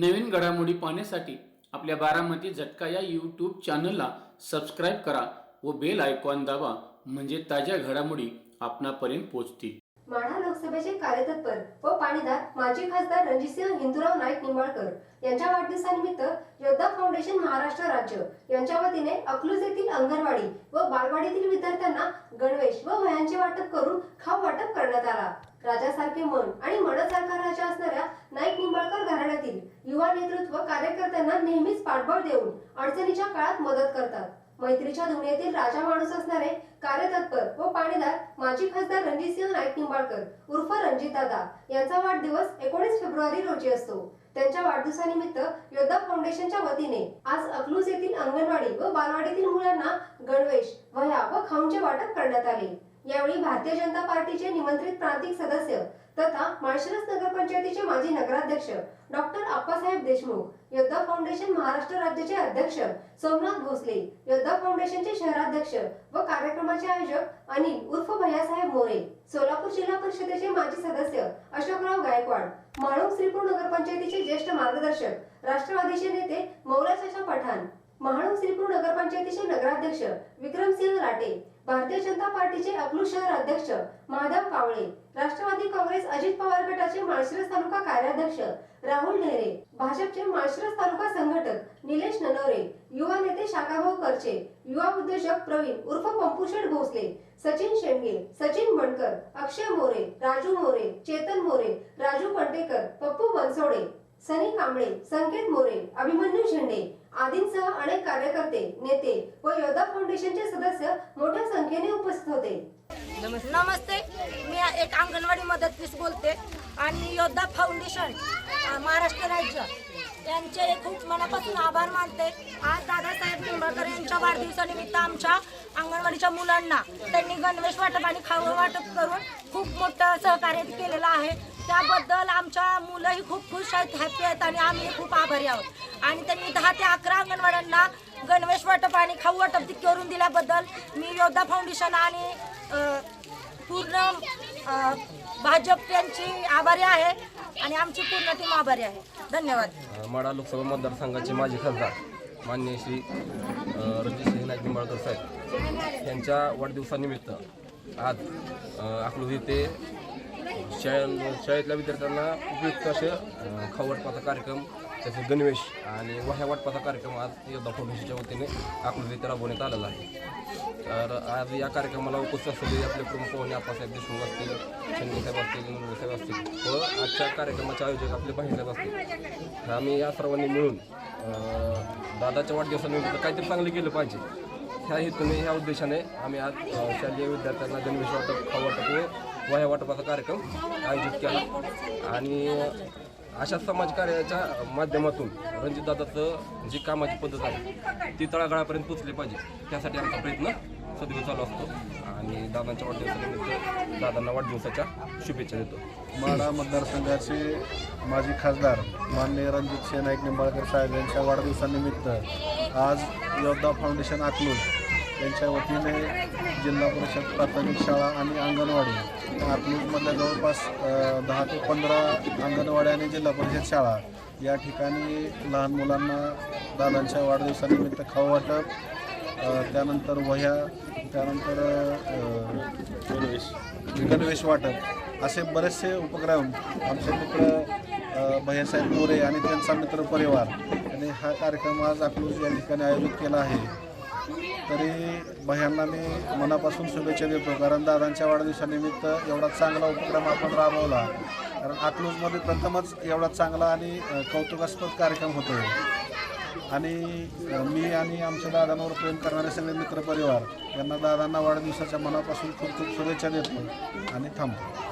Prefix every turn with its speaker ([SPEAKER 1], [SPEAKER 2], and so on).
[SPEAKER 1] नवीन घडामोडी पाहण्यासाठी आपल्या बारामती झटका या यूट्यूब चॅनलला सबस्क्राईब करा व बेल आयकॉन दाबा म्हणजे ताज्या घडामोडी आपणापर्यंत पोहोचतील.
[SPEAKER 2] माढा लोकसभेचे कार्यतत्पर व पाणीदार माजी खासदार रणजितसिंह हिंदूराव नाईक निंबाळकर यांच्या वाढदिवसानिमित्त योद्धा फाउंडेशन महाराष्ट्र राज्य यांच्या वतीने अकलूज येथील अंगणवाडी व बालवाडीतील विद्यार्थ्यांना गणवेश व वयांचे वाटप करून खाऊ वाटप करण्यात आला. राजासारखे मन आणि मनासारखा राजा असणाऱ्या नाईक निंबाळकर युवा नेतृत्व कार्यकर्त्यांना नेहमीच पाठबळ देऊन अडचणीच्या काळात मदत करतात. मैत्रीच्या दुनियेतील राजा माणूस असणारे कार्यतत्पर व पाणीदार माजी खासदार रणजितसिंह नाईक निंबाळकर उर्फ रणजितदादा यांचा वाढदिवस एकोणीस फेब्रुवारी रोजी असतो. त्यांच्या वाढदिवसानिमित्त योद्धा फाउंडेशनच्या वतीने आज अकलूज येथील अंगणवाडी व बालवाडीतील मुलांना गणवेश वह्या व खाऊंचे वाटप करण्यात आले. यावेळी भारतीय जनता पार्टीचे निमंत्रित प्रांतिक सदस्य तथा माळशिरस नगरपंचायतीचे माजी नगराध्यक्ष डॉक्टर आप्पासाहेब देशमुख योद्धा फाउंडेशन महाराष्ट्र राज्याचे अध्यक्ष सोमनाथ भोसले योद्धा फाउंडेशनचे शहराध्यक्ष व कार्यक्रमाचे आयोजक अनिल उर्फ भैयासाहेब मोरे सोलापूर जिल्हा परिषदेचे माजी सदस्य अशोकराव गायकवाड माळुंग श्रीपूर नगरपंचायतीचे ज्येष्ठ मार्गदर्शक राष्ट्रवादीचे नेते मौलाशाशा पठाण महाळुंग श्रीपूर नगरपंचायतीचे नगराध्यक्ष विक्रमसिंह राटे भारतीय जनता पार्टीचे अकलूज शहर अध्यक्ष माधव कावळे राष्ट्रवादी काँग्रेस अजित पवार गटाचे माळशिरस तालुका कार्याध्यक्ष राहुल ढेरे भाजपचे माळशिरस तालुका संघटक निलेश ननवरे युवा नेते शाखाभाऊ करचे युवा उद्योजक प्रवीण उर्फ पंपुशेठ भोसले सचिन शेंडगे सचिन बनकर अक्षय मोरे राजू मोरे चेतन मोरे राजू कंटेकर पप्पू बनसोडे. सनी कांबळे संकेत मोरे अभिमन्यू झेंडे आदींसह अनेक कार्यकर्ते नेते व योद्धा फाउंडेशनचे सदस्य मोठ्या संख्येने उपस्थित होते.
[SPEAKER 3] नमस्ते. मी एक अंगणवाडी मदतनीस बोलते आणि योद्धा फाउंडेशन महाराष्ट्र राज्य यांचे खूप मनापासून आभार मानते. आज दादासाहेब निंबाळकर यांच्या वाढदिवसानिमित्त आमच्या अंगणवाडीच्या मुलांना त्यांनी गणवेश वाटप आणि खावं वाटप करून खूप मोठं सहकार्य केलेलं आहे. त्याबद्दल आमच्या मुलंही खूप खुश आहेत हॅपी आहेत आणि आम्ही खूप आभारी आहोत. आणि त्यांनी दहा ते अकरा अंगणवाड्यांना गणवेश वाटप आणि खाऊ वाटप करून दिल्याबद्दल मी योद्धा फाउंडेशन आणि पूर्ण भाजप यांची आभारी आहे आणि आमची पूर्ण टीम आभारी आहे. धन्यवाद.
[SPEAKER 4] माडा लोकसभा मतदारसंघाचे माजी खासदार मान्य श्री रणजितसिंह नाईक निंबाळकर साहेब यांच्या वाढदिवसानिमित्त आज अ, अकलूज येथे शाळे शाळेतल्या विद्यार्थ्यांना उपयुक्त असे खाऊ वाटपाचा कार्यक्रम तसेच गणवेश आणि वह्या वाटपाचा कार्यक्रम आज योद्धा फाउंडेशनच्या वतीने आकृतीत राबवण्यात आलेला आहे. तर आज या कार्यक्रमाला उपस्थित असलेले आपले प्रमुख पाहुणे आप्पासाहेब देशमुख असतील साहेब असतील नंदुरे साहेब असतील व आजच्या कार्यक्रमाचे आयोजक आपले बहिणसाहेब असतील. तर आम्ही या सर्वांनी मिळून दादाच्या वाढदिवसानिमित्त काहीतरी चांगलं केलं पाहिजे. ह्या हेतूने ह्या उद्देशाने आम्ही आज शालेय विद्यार्थ्यांना गणवेश वाटप खाऊ वाटप व वयावाटपाचा कार्यक्रम आयोजित केला. आणि अशा समाजकार्याच्या माध्यमातून रणजितदादाचं जी कामाची पद्धत आहे ती तळागाळापर्यंत पोचली पाहिजे त्यासाठी आमचा प्रयत्न सदैव चालू असतो. आणि दादांच्या वाढदिवसानिमित्त दादांना वाढदिवसाच्या शुभेच्छा देतो.
[SPEAKER 5] माडा मतदारसंघाचे माजी खासदार माननीय रणजित सेनाईक निंबाळकर साहेब यांच्या वाढदिवसानिमित्त आज योद्धा फाउंडेशन अकलूज यांच्या वतीने जिल्हा परिषद प्राथमिक शाळा आणि अंगणवाडी अकलूजमधल्या जवळपास दहा ते पंधरा अंगणवाड्या आणि जिल्हा परिषद शाळा या ठिकाणी लहान मुलांना दादांच्या वाढदिवसानिमित्त खाऊ वाटप त्यानंतर वह्या त्यानंतर गणवेश वाटप असे बरेचसे उपक्रम आमचे मित्र भैयासाहेब मोरे आणि त्यांचा मित्र परिवार आणि हा कार्यक्रम आज अकलूज या ठिकाणी आयोजित केला आहे. तरी भैयांना मी मनापासून शुभेच्छा देतो. कारण दादांच्या वाढदिवसानिमित्त एवढा चांगला उपक्रम आपण राबवला. कारण अकलूजमध्ये प्रथमच एवढा चांगला आणि कौतुकास्पद कार्यक्रम होतो आणि मी आणि आमच्या दादांवर प्रेम करणारे सगळे मित्रपरिवार यांना दादांना वाढदिवसाच्या मनापासून खूप खूप शुभेच्छा देतो. आणि थांबतो.